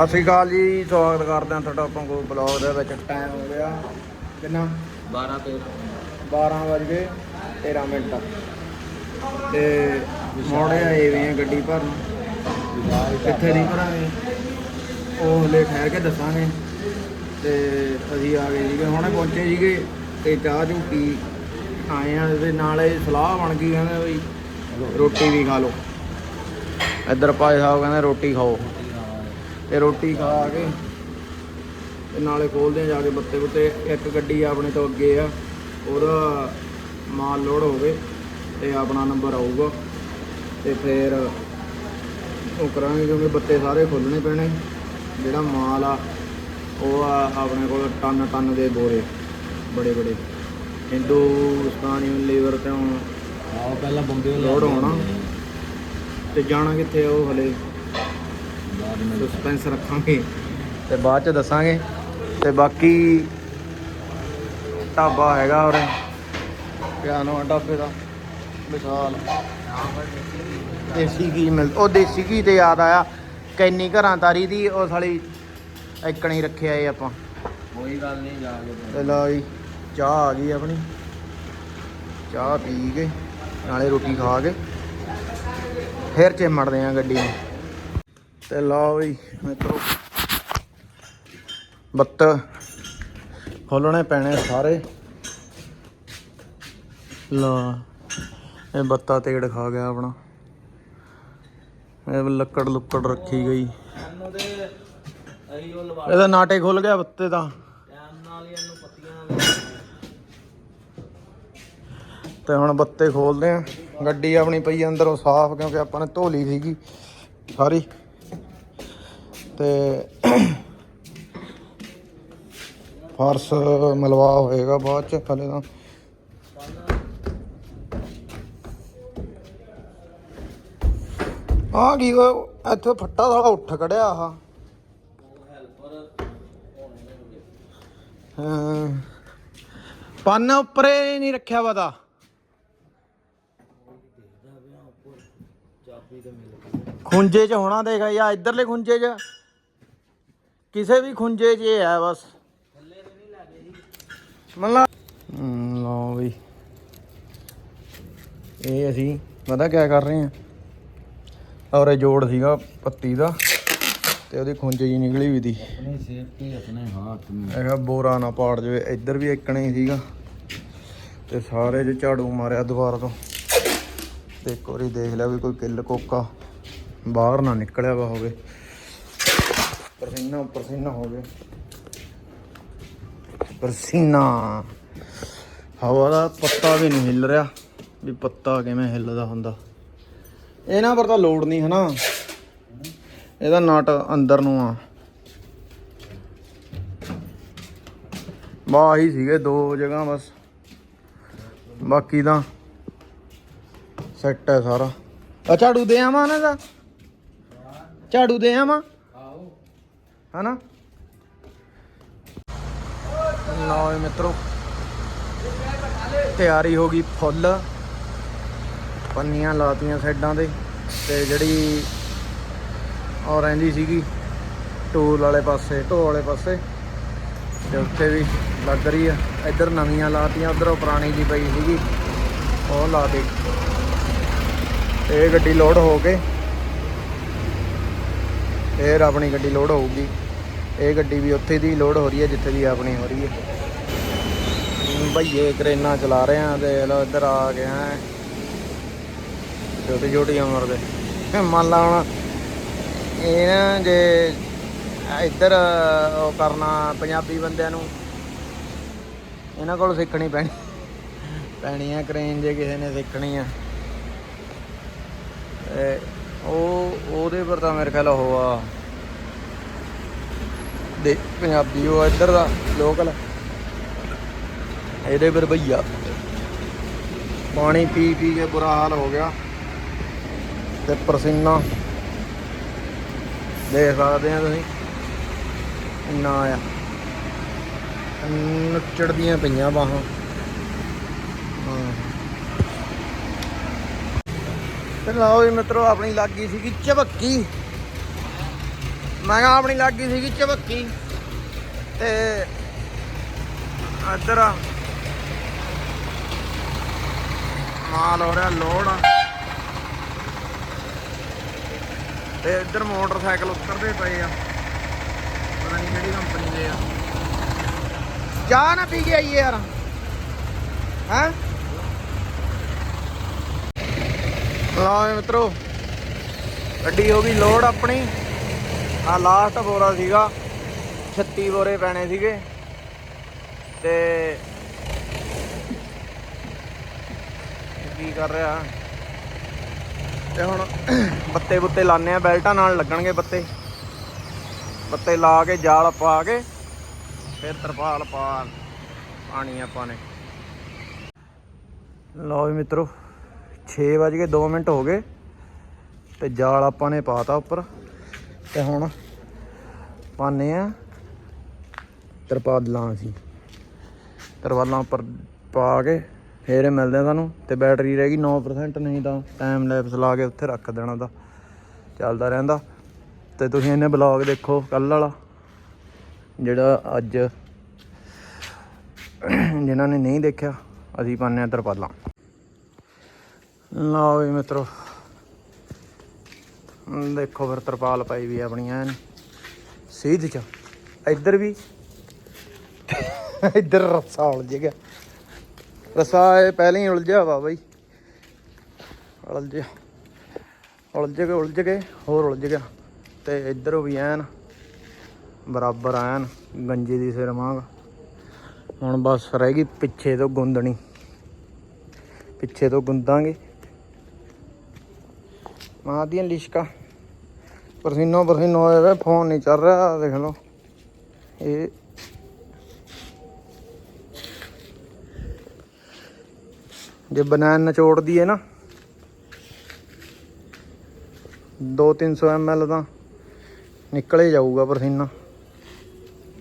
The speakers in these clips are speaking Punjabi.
ਸਤਿ ਸ਼੍ਰੀ ਅਕਾਲ ਜੀ ਸਵਾਗਤ ਕਰਦੇ ਹਾਂ ਤੁਹਾਡਾ ਆਪਾਂ ਕੋਈ ਬਲੌਗ ਦੇ ਵਿੱਚ। ਟਾਈਮ ਹੋ ਗਿਆ। ਕਿੰਨਾ? 12 ਤੇ 12 ਵਜ ਗਏ 13 ਮਿੰਟ। ਤੇ ਮੋੜੇ ਆਏ ਵੀ ਆ ਗੱਡੀ ਭਰਨ। ਕਿੱਥੇ ਦੀ ਭਰਾਂਗੇ। ਉਹ ਹਲੇ ਠਹਿਰ ਕੇ ਦੱਸਾਂਗੇ। ਤੇ ਅਸੀਂ ਆ ਗਏ ਸੀਗੇ ਹੁਣੇ ਪਹੁੰਚੇ ਸੀਗੇ ਤੇ ਚਾਹ ਚੂ ਪੀ ਆਏ ਆ ਤੇ ਨਾਲੇ ਸਲਾਹ ਬਣ ਗਈ ਕਹਿੰਦੇ ਵੀ ਰੋਟੀ ਵੀ ਖਾ ਲਓ। ਇੱਧਰ ਭਾਈ ਸਾਹਿਬ ਕਹਿੰਦੇ ਰੋਟੀ ਖਾਓ। ਤੇ ਰੋਟੀ ਖਾ ਕੇ ਤੇ ਨਾਲੇ ਖੋਲਦੇ ਆ ਜਾ ਕੇ ਬੱਤੇ ਬੁੱਤੇ। ਇੱਕ ਗੱਡੀ ਆਪਣੇ ਤੋਂ ਅੱਗੇ ਆ ਉਹਦਾ ਮਾਲ ਲੋਡ ਹੋਵੇ ਤੇ ਆਪਣਾ ਨੰਬਰ ਆਊਗਾ। ਤੇ ਫਿਰ ਉਹ ਕਰਾਂਗੇ ਕਿਉਂਕਿ ਬੱਤੇ ਸਾਰੇ ਖੋਲਣੇ ਪੈਣੇ। ਜਿਹੜਾ ਮਾਲ ਆ ਉਹ ਆ ਆਪਣੇ ਕੋਲ ਟਨ ਟਨ ਦੇ ਬੋਰੇ ਬੜੇ ਬੜੇ। ਹਿੰਦੁਸਤਾਨ ਯੂਨੀਲੀਵਰ ਤੋਂ ਆਓ ਪਹਿਲਾਂ ਬੰਬੇ ਲੋਡ ਹੋਣਾ। ਤੇ ਜਾਣਾ ਕਿੱਥੇ ਉਹ ਹਲੇ? ਸਸਪੈਂਸ ਰੱਖਾਂਗੇ। ਤੇ ਬਾਅਦ ਚ ਦੱਸਾਂਗੇ। ਤੇ ਬਾਕੀ ਢਾਬਾ ਹੈਗਾ ਔਰ ਪਿਆਨੋ ਢਾਬੇ ਦਾ। ਵਿਸ਼ਾਲ। ਦੇਸੀ ਘੀ ਮਿਲ ਉਹ ਦੇਸੀ ਘੀ ਤੇ ਯਾਦ ਆਇਆ। ਕੈਨੀ ਘਰਾਂ ਤਾਰੀ ਦੀ ਉਹ ਸਾਲੀ ਇੱਕਣੀ ਰੱਖਿਆ ਏ ਆਪਾਂ। ਕੋਈ ਗੱਲ ਨਹੀਂ ਜਾ ਕੇ ਤੇ ਲਓ ਜੀ ਚਾਹ ਆ ਗਈ ਆਪਣੀ। ਚਾਹ ਪੀ ਕੇ ਨਾਲੇ ਰੋਟੀ ਖਾ ਕੇ। ਫਿਰ ਚਿਮੜਦੇ ਆ ਗੱਡੀ ਨੂੰ। ਤੇ ਲਓ ਵੀ ਮਿੱਤਰੋ। ਬੱਤ ਖੋਲਣੇ ਪੈਣੇ ਸਾਰੇ। ਲਾ, ਇਹ ਬੱਤਾ ਤੇੜ ਖਾ ਗਿਆ ਆਪਣਾ। ਇਹ ਲੱਕੜ ਲੁੱਕੜ ਰੱਖੀ ਗਈ। ਇਹਦਾ ਨਾਟੇ ਖੁੱਲ ਗਿਆ ਬੱਤੇ ਦਾ। ਤੇ ਹੁਣ ਬੱਤੇ ਖੋਲਦੇ ਆ। ਗੱਡੀ ਆਪਣੀ ਪਈ ਅੰਦਰੋਂ ਸਾਫ਼ ਕਿਉਂਕਿ ਆਪਾਂ ਨੇ ਧੋ ਲਈ ਸੀਗੀ। ਸਾਰੀ। ਤੇ ਫਰਸ਼ ਮਲਵਾ ਹੋਏਗਾ ਬਾਅਦ ਚ ਹਲੇ ਤਾਂ। ਆ ਕੀ ਉਹ ਇੱਥੇ ਫੱਟਾ ਸਾਲਾ ਉੱਠ ਕੜਿਆ ਆਹ। ਹੈਲਪਰ ਹਾਂ। ਪੰਨ ਉੱਪਰੇ ਨਹੀਂ ਰੱਖਿਆ ਪਤਾ। ਚਾਬੀ ਖੁੰਝੇ 'ਚ ਹੋਣਾ ਦੇਗਾ ਜਾਂ ਇਧਰਲੇ ਖੁੰਝੇ 'ਚ। ਕਿਸੇ ਵੀ ਖੁੰਝੇ 'ਚ ਇਹ ਹੈ ਬਸ। ਥੱਲੇ ਤੇ ਨਹੀਂ ਲੱਗੇ ਸੀ ਮਤਲਬ ਲਓ ਬਈ। ਇਹ ਅਸੀਂ ਪਤਾ ਕਿਆ ਕਰ ਰਹੇ ਆ ਔਰ ਜੋੜ ਸੀਗਾ ਪੱਤੀ ਦਾ ਤੇ ਉਹਦੀ ਖੁੰਝ ਜੀ ਨਿਕਲੀ ਵੀ ਦੀ ਆਪਣੀ ਸੇਫਟੀ ਆਪਣੇ ਹੱਥ ਨੂੰ। ਇਹ ਬੋਰਾ ਨਾ ਪਾੜ ਜਵੇ। ਇੱਧਰ ਵੀ ਇੱਕਣਾ ਹੀ ਸੀਗਾ। ਤੇ ਸਾਰੇ ਜੇ ਝਾੜੂ ਮਾਰਿਆ ਦੁਬਾਰਾ ਤੋਂ। ਤੇ ਇੱਕ ਵਾਰੀ ਦੇਖ ਲਿਆ ਵੀ ਕੋਈ ਕਿੱਲ ਕੋਕਾ ਬਾਹਰ ਨਾ ਨਿਕਲਿਆ ਵਾ ਹੋਵੇ। ਪਰਸੀਨਾ ਪਰਸੀਨਾ ਹੋ ਗਿਆ। ਪਰਸੀਨਾ। ਹਵਾ ਦਾ ਪੱਤਾ ਵੀ ਨਹੀਂ ਹਿੱਲ ਰਿਹਾ ਵੀ ਪੱਤਾ ਕਿਵੇਂ ਹਿੱਲਦਾ ਹੁੰਦਾ। ਇਹਨਾਂ ਪਰ ਤਾਂ ਲੋਡ ਨਹੀਂ ਹਨਾ। ਇਹਦਾ ਨਟ ਅੰਦਰ ਨੂੰ ਆ। ਬਾਹ ਹੀ ਸੀਗੇ ਦੋ ਜਗ੍ਹਾ ਬਸ। ਬਾਕੀ ਤਾਂ ਸੈੱਟ ਹੈ ਸਾਰਾ। ਆ ਝਾੜੂ ਦੇ ਆਵਾਂ ਨਾ ਦਾ ਝਾੜੂ ਦੇ ਆਵਾਂ? ਹਨਾ? ਲਓ ਜੀ ਮਿੱਤਰੋ, ਤਿਆਰੀ ਹੋ ਗਈ ਫੁੱਲ। ਪੰਨੀਆਂ ਲਾਤੀਆਂ ਸਾਈਡਾਂ ਤੇ ਤੇ ਜਿਹੜੀ ਔਰ ਰਹਿੰਦੀ ਸੀਗੀ ਟੂਲ ਵਾਲੇ ਪਾਸੇ ਢੋ ਵਾਲੇ ਪਾਸੇ ਤੇ ਉੱਥੇ ਵੀ ਲੱਗ ਰਹੀ ਆ। ਇੱਧਰ ਨਵੀਆਂ ਲਾਤੀਆਂ, ਉਧਰੋਂ ਪੁਰਾਣੀ ਜੀ ਪਈ ਸੀਗੀ, ਉਹ ਲਾਤੀ। ਇਹ ਗੱਡੀ ਲੋਡ ਹੋ ਕੇ ਫੇਰ ਆਪਣੀ ਗੱਡੀ ਲੋਡ ਹੋਊਗੀ। ਇਹ ਗੱਡੀ ਵੀ ਉੱਥੇ ਦੀ ਲੋਡ ਹੋ ਰਹੀ ਹੈ, ਜਿੱਥੇ ਦੀ ਆਪਣੀ ਹੋ ਰਹੀ ਹੈ। ਭਈਏ ਕਰੇਨਾ ਚਲਾ ਰਹੇ ਆ ਤੇ ਲੋ ਇੱਧਰ ਆ ਗਏ ਆ ਛੋਟੀ ਛੋਟੀ ਉਮਰ ਦੇ। ਮੰਨ ਲਾ ਹੁਣ ਇਹ ਨਾ ਜੇ ਇੱਧਰ ਉਹ ਕਰਨਾ ਪੰਜਾਬੀ ਬੰਦਿਆਂ ਨੂੰ, ਇਹਨਾਂ ਕੋਲ ਸਿੱਖਣੀ ਪੈਣੀ। ਪੈਣੀ ਆ ਕਰੇਨ ਜੇ ਕਿਸੇ ਨੇ ਸਿੱਖਣੀ ਆ। ਉਹ, ਉਹਦੇ ਪਰ ਤਾਂ ਮੇਰੇ ਖਿਆਲ ਉਹ ਆ। ਦੇ ਪੰਜਾਬੀ, ਉਹ ਇੱਧਰ ਦਾ ਲੋਕਲ ਇਹਦੇ ਪਰ ਭਈਆ। ਪਾਣੀ ਪੀ ਪੀ ਕੇ ਬੁਰਾ ਹਾਲ ਹੋ ਗਿਆ। ਤੇ ਪਰਸੀਨਾ। ਦੇਖ ਸਕਦੇ ਆ ਤੁਸੀਂ। ਇੰਨਾ ਆ। ਨੱਚੜਦੀਆਂ ਪਈਆਂ ਬਾਹਾਂ। ਹਾਂ। ਤੇ ਲਓ ਜੀ ਮਿੱਤਰੋ, ਆਪਣੀ ਲੱਗੀ ਸੀਗੀ ਝਬੱਕੀ। ਮੈਂ ਕਿਹਾ ਆਪਣੀ ਗਈ ਸੀਗੀ ਚਵੱਕੀ ਤੇ ਇੱਧਰ ਮਾਲ ਹੋ ਰਿਹਾ ਲੋਡ। ਤੇ ਇੱਧਰ ਮੋਟਰਸਾਈਕਲ ਉਤਰਦੇ ਪਏ ਆ। ਪਤਾ ਨਹੀਂ ਕਿਹੜੀ ਕੰਪਨੀ ਦੇ ਆ। ਚਾਹ ਨਾ ਪੀ ਕੇ ਆਈਏ ਯਾਰ। ਹੈ? ਲਓ ਮਿੱਤਰੋ, ਗੱਡੀ ਹੋ ਗਈ ਲੋਡ ਆਪਣੀ। ਆ ਲਾਸਟ ਬੋਰਾ ਸੀਗਾ। 36 ਬੋਰੇ ਪੈਣੇ ਸੀਗੇ। ਤੇ ਕੀ ਕਰ ਰਿਹਾ? ਤੇ ਹੁਣ ਬੱਤੇ ਬੁੱਤੇ ਲਾਣੇ ਆ ਬੈਲਟਾਂ ਨਾਲ ਲੱਗਣਗੇ ਬੱਤੇ ਬੱਤੇ ਲਾ ਕੇ, ਜਾਲ ਪਾ ਕੇ, ਫਿਰ ਤਰਪਾਲ ਪਾ ਪਾਣੀ ਆਪਾਂ ਨੇ। ਲਓ ਜੀ ਮਿੱਤਰੋ 6 ਵਜ ਕੇ 2 ਮਿੰਟ ਹੋ ਗਏ। ਤੇ ਜਾਲ ਆਪਾਂ ਨੇ ਪਾਤਾ ਉੱਪਰ। ਤੇ ਹੁਣ ਪਾਣੇ ਆ ਤਰਪਾਲਾਂ ਅਸੀਂ। ਤਰਪਾਲਾਂ ਉੱਪਰ ਪਾ ਕੇ ਫੇਰ ਮਿਲਦੇ ਆ ਤੁਹਾਨੂੰ ਤੇ ਬੈਟਰੀ ਰਹਿ ਗਈ 9% ਨਹੀਂ ਤਾਂ ਟਾਈਮ ਲੈਪਸ ਲਾ ਕੇ ਉੱਥੇ ਰੱਖ ਦੇਣਾ ਦਾ ਚੱਲਦਾ ਰਹਿੰਦਾ। ਤੇ ਤੁਸੀਂ ਇਹਨੇ ਬਲੌਗ ਦੇਖੋ ਕੱਲ ਵਾਲਾ, ਜਿਹੜਾ ਅੱਜ ਜਿਨ੍ਹਾਂ ਨੇ ਨਹੀਂ ਦੇਖਿਆ, ਅਸੀਂ ਪਾਉਂਦੇ ਆ ਤਰਪਾਲਾਂ। ਲਓ ਵੀ ਮਿੱਤਰੋ ਦੇਖੋ ਫਿਰ ਤਰਪਾਲ ਪਾਈ ਵੀ ਆਪਣੀ ਐਨ ਸੀਧ ਚ। ਇੱਧਰ ਵੀ। ਇੱਧਰ ਰੱਸਾ ਉਲਝ ਗਿਆ। ਰੱਸਾ ਇਹ ਪਹਿਲਾਂ ਹੀ ਉਲਝਿਆ ਵਾ ਬਈ। ਉਲਝਿਆ ਉਲਝ ਕੇ ਉਲਝ ਕੇ ਹੋਰ ਉਲਝ ਗਿਆ। ਤੇ ਇੱਧਰ ਵੀ ਐਨ। ਬਰਾਬਰ ਐਨ। ਗੰਜੇ ਦੀ ਸਿਰ ਮਾਂਗ ਹੁਣ ਬਸ ਰਹਿ ਗਈ ਪਿੱਛੇ ਤੋਂ ਗੁੰਦਣੀ। ਪਿੱਛੇ ਤੋਂ ਗੁੰਦਾਂਗੇ। ਮਾਂ ਦੀਆਂ ਲਿਸ਼ਕਾਂ। ਪਰਸੀਨੋ ਪਰਸੀਨੋ ਹੋਇਆ ਵੇ ਫੋਨ ਨਹੀਂ ਚੱਲ ਰਿਹਾ, ਦੇਖ ਲਓ। ਇਹ ਜੇ ਬਨਾਨ ਨਚੋੜਦੀ ਹੈ ਨਾ 2-300 ml ਤਾਂ ਨਿਕਲੇ ਜਾਊਗਾ ਪਰਸੀਨਾ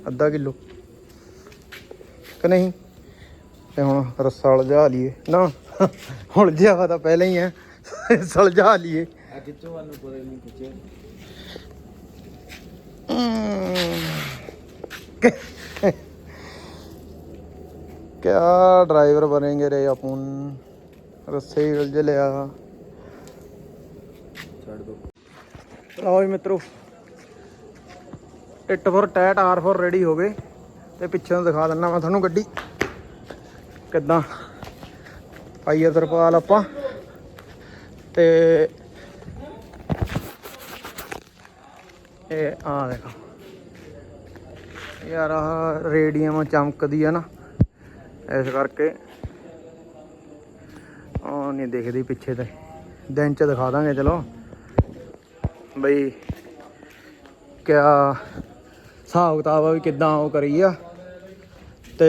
ਅੱਧਾ ਕਿਲੋ। ਕਿ ਨਹੀਂ? ਤੇ ਹੁਣ ਰੱਸਾ ਉਲਝਾ ਲਈਏ ਨਾ ਉਲਝਿਆ ਵਾ ਤਾਂ ਪਹਿਲਾਂ ਹੀ ਹੈ ਸਲਝਾ ਲਈਏ ਆ ਕਿੱਥੋਂ ਵਾਲ ਨੂੰ ਪਰੇ ਨਹੀਂ ਪੁੱਛੇ क्या ड्राइवर बनेंगे रे अपन रस्से ही उलझ लिया ਛੱਡ ਦੋ ਲਓ ਜੀ ਮਿੱਤਰੋ tit for tat R four ready ਹੋ ਗਏ ਤੇ ਪਿੱਛੇ ਨੂੰ ਦਿਖਾ ਦਿੰਦਾ ਮੈਂ ਤੁਹਾਨੂੰ ਗੱਡੀ ਕਿੱਦਾਂ ਪਾਈਏ ਤਰਪਾਲ ਆਪਾਂ ਤੇ ਇਹ ਆ ਦੇਖੋ। ਯਾਰ ਆਹ ਰੇਡੀਅਮ ਚਮਕਦੀ ਆ ਨਾ, ਇਸ ਕਰਕੇ। ਉਹ ਨਹੀਂ ਦਿਖਦੀ ਪਿੱਛੇ ਤੇ। ਦਿਨ ਚ ਦਿਖਾ ਦਾਂਗੇ, ਚਲੋ। ਬਈ ਕਿਆ ਹਿਸਾਬ ਕਿਤਾਬ ਆ ਵੀ ਕਿੱਦਾਂ ਉਹ ਕਰੀ ਆ। ਤੇ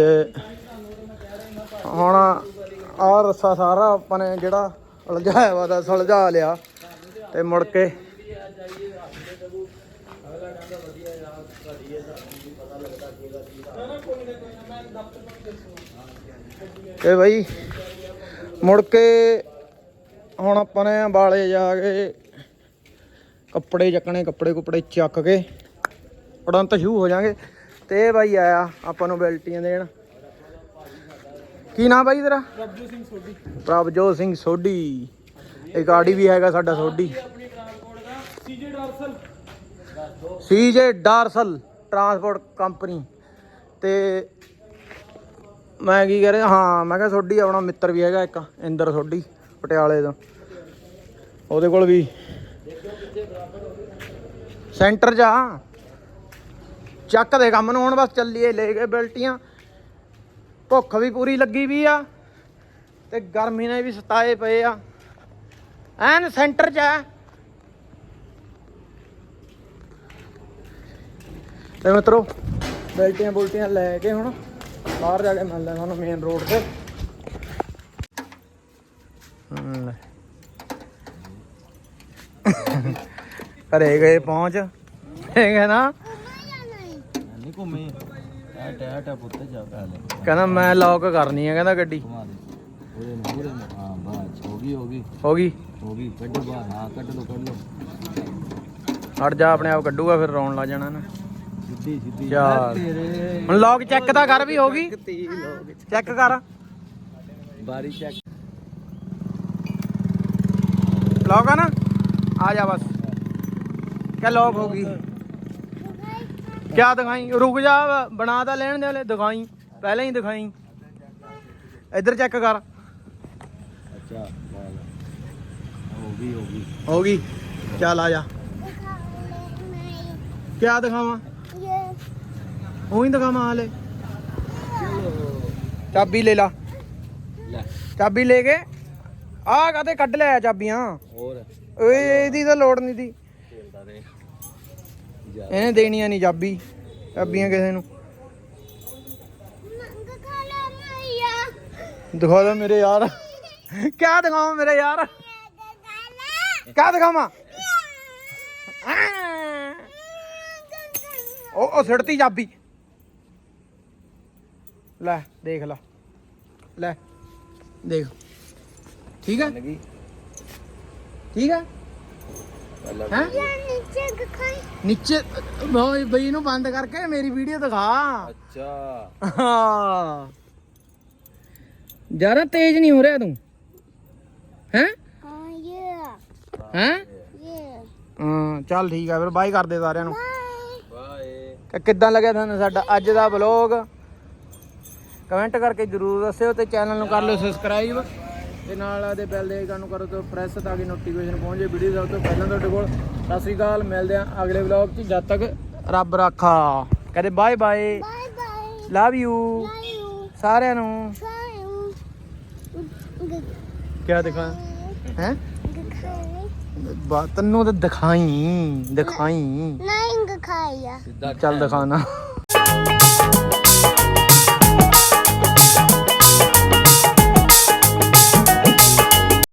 ਹੁਣ ਆਹ ਰੱਸਾ ਸਾਰਾ ਆਪਾਂ ਨੇ ਜਿਹੜਾ ਉਲਝਾਇਆ ਵਾ ਦਾ, ਸੁਲਝਾ ਲਿਆ। ਤੇ ਮੁੜ ਕੇ ਤੇ ਬਈ, ਮੁੜ ਕੇ ਹੁਣ ਆਪਾਂ ਨੇ ਬਾਲੇ ਜਾ ਕੇ ਕੱਪੜੇ ਚੱਕਣੇ, ਕੱਪੜੇ ਕੁਪੜੇ ਚੱਕ ਕੇ ਉਡੰਤ ਸ਼ੂ ਹੋ ਜਾਾਂਗੇ ਤੇ ਇਹ ਬਾਈ ਆਇਆ ਆਪਾਂ ਨੂੰ ਬੈਲਟੀਆਂ ਦੇਣ। ਕੀ ਨਾਮ ਬਾਈ ਤੇਰਾ? ਪ੍ਰਭਜੋਤ ਸਿੰਘ ਸੋਢੀ ਪ੍ਰਭਜੋਤ ਸਿੰਘ ਸੋਢੀ। ਇੱਕ ਆੜੀ ਵੀ ਹੈਗਾ ਸਾਡਾ ਸੋਢੀ। ਸੀਜੇ ਡਾਰਸਲ ਟਰਾਂਸਪੋਰਟ ਕੰਪਨੀ। ਤੇ ਮੈਂ ਕੀ ਕਹਿ ਰਿਹਾ ਹਾਂ, ਮੈਂ ਕਿਹਾ ਸੋਢੀ ਆਪਣਾ ਮਿੱਤਰ ਵੀ ਹੈਗਾ ਇੱਕ, ਇੰਦਰ ਸੋਢੀ, ਪਟਿਆਲੇ ਦਾ ਉਹਦੇ ਕੋਲ ਵੀ। ਸੈਂਟਰ ਜਾ ਚੱਕ ਦੇ ਕੰਮ ਨੂੰ, ਹੁਣ ਬਸ ਚੱਲੀਏ, ਲੈ ਗਏ ਬੈਲਟੀਆਂ। ਭੁੱਖ ਵੀ ਪੂਰੀ ਲੱਗੀ ਵੀ ਆ, ਤੇ ਗਰਮੀ ਨੇ ਵੀ ਸਤਾਏ ਪਏ ਆ। ਐਨ ਸੈਂਟਰ 'ਚ ਆ। ਤੇ ਮਿੱਤਰੋ, ਬੈਲਟੀਆਂ ਬੁਲਟੀਆਂ ਲੈ ਕੇ ਹੁਣ ਬਾਹਰ ਜਾ ਕੇ ਮਿਲਦੇ ਆ ਤੁਹਾਨੂੰ ਮੇਨ ਰੋਡ ਤੇ। ਘਰੇ ਗਏ ਪਹੁੰਚ। ਹੈਗਾ ਨਾ ਨਹੀਂ ਘੁੰਮੇ ਆ ਟੈਟ ਆ ਪੁੱਤ ਜਾ ਪਹਿਲੇ ਕਹਿੰਦਾ ਮੈਂ ਲੌਕ ਕਰਨੀ ਹੈ ਕਹਿੰਦਾ ਗੱਡੀ। ਉਹਦੇ ਨੂੰ ਹਾਂ ਬਾਤ ਹੋ ਗਈ ਹੋ ਗਈ। ਹੋ ਗਈ? ਹੋ ਗਈ ਕੱਢੋ ਬਾਹਰ। ਹਾਂ ਕੱਢ ਲੋ ਕੱਢ ਲੋ ਹਟ ਜਾ ਆਪਣੇ ਆਪ ਕੱਢੂਗਾ ਫਿਰ ਰੌਣ ਲੱਗ ਜਾਣਾ ਨਾ। ਸਿੱਧੀ ਸਿੱਧੀ। ਚੱਲ। ਤੇਰੇ ਹੁਣ ਲੌਕ ਚੈੱਕ ਤਾਂ ਕਰ ਵੀ ਹੋ ਗਈ ਚੈੱਕ ਕਰ। ਬਾਰੀ ਚੈੱਕ ਲੌਕ ਆ ਨਾ ਆ ਜਾ ਬਸ। ਕਿਆ ਲੌਕ ਹੋ ਗਈ ਕਿਆ ਦਿਖਾਈ? ਰੁਕ ਜਾ ਬਣਾ ਤਾਂ ਲੈਣ ਦੇ ਹਲੇ ਦਿਖਾਈ। ਪਹਿਲਾਂ ਹੀ ਦਿਖਾਈ। ਇੱਧਰ ਚੈੱਕ ਕਰ। ਅੱਛਾ ਲੈ ਲੈ। ਹੋ ਗਈ ਹੋ ਗਈ ਹੋ ਗਈ ਚੱਲ ਆ ਜਾ। ਕਿਆ ਦਿਖਾਵਾਂ? ਉਹੀ ਦਿਖਾਵਾਂ ਹਲੇ ਚਾਬੀ ਲੈ ਲਾ। ਲੈ। ਚਾਬੀ ਲੈ ਕੇ। ਆ ਕਾਤੇ ਕੱਢ ਲਿਆ ਚਾਬੀਆਂ। ਹੋਰ। ਓਏ ਇਹਦੀ ਤਾਂ ਲੋੜ ਨਹੀਂ ਦੀ। ਇਹਨੇ ਦੇਣੀਆਂ ਨਹੀਂ ਚਾਬੀ ਚਾਬੀਆਂ ਕਿਸੇ ਨੂੰ। ਦਿਖਾ ਦੇ ਮੇਰੇ ਯਾਰ। ਕਿਆ ਦਿਖਾਵਾਂ ਮੇਰੇ ਯਾਰ? ਕਿਆ ਦਿਖਾਵਾਂ? ਉਹ ਉਹ ਸਿੜਤੀ ਚਾਬੀ। ਲੈ ਦੇਖ ਲੈ। ਲੈ ਦੇਖ। ਠੀਕ ਹੈ ਲੱਗੀ ਠੀਕ ਹੈ ਪਹਿਲਾਂ ਹੈ? ਨੀਚੇ ਬਈ ਬਈ ਇਹਨੂੰ ਬੰਦ ਕਰਕੇ ਮੇਰੀ ਵੀਡੀਓ ਦਿਖਾ। ਅੱਛਾ। ਹਾਂ। ਜ਼ਿਆਦਾ ਤੇਜ਼ ਨਹੀਂ ਹੋ ਰਿਹਾ ਤੂੰ। ਹੈ? ਹੈ ਹਾਂ? ਚੱਲ ਠੀਕ ਆ ਫਿਰ। ਬਾਈ ਕਰਦੇ ਸਾਰਿਆਂ ਨੂੰ। ਬਾਏ। ਕਿ ਕਿੱਦਾਂ ਲੱਗਿਆ ਤੁਹਾਨੂੰ ਸਾਡਾ ਅੱਜ ਦਾ ਵਲੌਗ ਕਮੈਂਟ ਕਰਕੇ ਜਰੂਰ ਦੱਸਿਓ ਤੇ ਚੈਨਲ ਨੂੰ ਕਰ ਲਿਓ ਸਬਸਕ੍ਰਾਈਬ। ਤੇ ਨਾਲ ਆਦੇ ਬੈਲ ਦੇ ਆਈਕਨ ਨੂੰ ਕਰੋ ਤੇ ਪ੍ਰੈਸ ਤਾਂ ਕਿ ਨੋਟੀਫਿਕੇਸ਼ਨ ਪਹੁੰਚੇ ਵੀਡੀਓ ਸਭ ਤੋਂ ਪਹਿਲਾਂ ਤੁਹਾਡੇ ਕੋਲ। ਸਤਿ ਸ੍ਰੀ ਅਕਾਲ ਮਿਲਦੇ ਆਂ ਅਗਲੇ ਵਲੌਗ 'ਚ। ਜਦ ਤੱਕ ਰੱਬ ਰਾਖਾ। ਕਹਦੇ ਬਾਏ ਬਾਏ ਲਵ ਯੂ ਸਾਰਿਆਂ ਨੂੰ। ਕਿਆ ਦਿਖਾ? ਹੈ? ਤੈਨੂੰ ਤਾਂ ਦਿਖਾਈ ਦਿਖਾਈ। ਸਿੱਧਾ ਚੱਲ ਦਿਖਾਣਾ